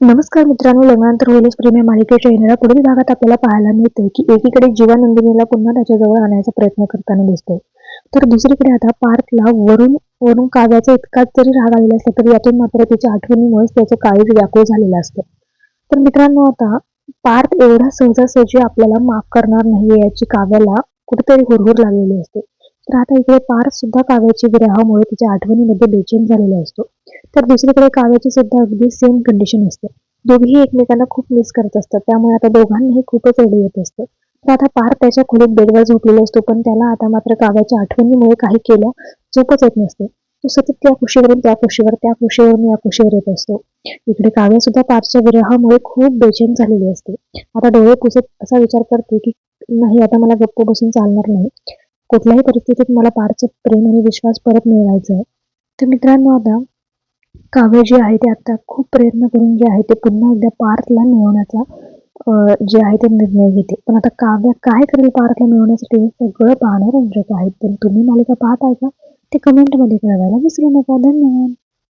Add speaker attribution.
Speaker 1: नमस्कार मित्रांनो लग्नानंतर होईलच प्रेम या मालिकेच्या येणाऱ्या पुढील भागात आपल्याला पाहायला मिळते की एकीकडे जीवानंदिनीला पुन्हा त्याच्याजवळ आणायचा प्रयत्न करताना दिसतोय. तर दुसरीकडे आता पार्थला वरून वरून काव्याचा इतकाच जरी राग आलेला असला तरी यातून मात्र तिच्या आठवणीमुळेच त्याचं काळीज व्याकुळ झालेलं असतं. तर मित्रांनो आता पार्थ एवढा सहजासहजी आपल्याला माफ करणार नाहीये याची काव्याला कुठेतरी हुरहुर लागलेली असते. तर आता इकडे पार्थ सुद्धा काव्याची विराहामुळे तिच्या आठवणीमध्ये बेचैन झालेला असतो. तर दुसरीकडे काव्याची सुद्धा अगदी सेम कंडिशन असते. दोघेही एकमेकांना खूप मिस करत असतात. त्यामुळे आता दोघांनाही खूपच एवढी येत असते. तर आता पार त्याच्या खोलीत बेडवर झोपलेला असतो पण त्याला आता मात्र काव्याच्या आठवणीमुळे काही केल्या झोपच येत नसते. तो सतत त्या खुशीवरून त्या खुशीवर त्या खुशीवरून या खुशीवर येत असतो. इकडे काव्य सुद्धा पारच्या विरहामुळे खूप बेचैन झालेली असते. आता डोळे कुसत असा विचार करते की नाही आता मला गप्प बसून चालणार नाही. कुठल्याही परिस्थितीत मला पारचं प्रेम आणि विश्वास परत मिळवायचा आहे. तर मित्रांनो आता काव्य जे आहे ते आता खूप प्रयत्न करून जे आहे ते पुन्हा एकदा पार्थला मिळवण्याचा जे आहे ते निर्णय घेते. पण आता काव्य काय करेल पार्थला मिळवण्यासाठी सगळं पाहणं रंजक आहे पण तुम्ही मालिका पाहताय का? ते कमेंटमध्ये कळवायला विसरू नका. धन्यवाद.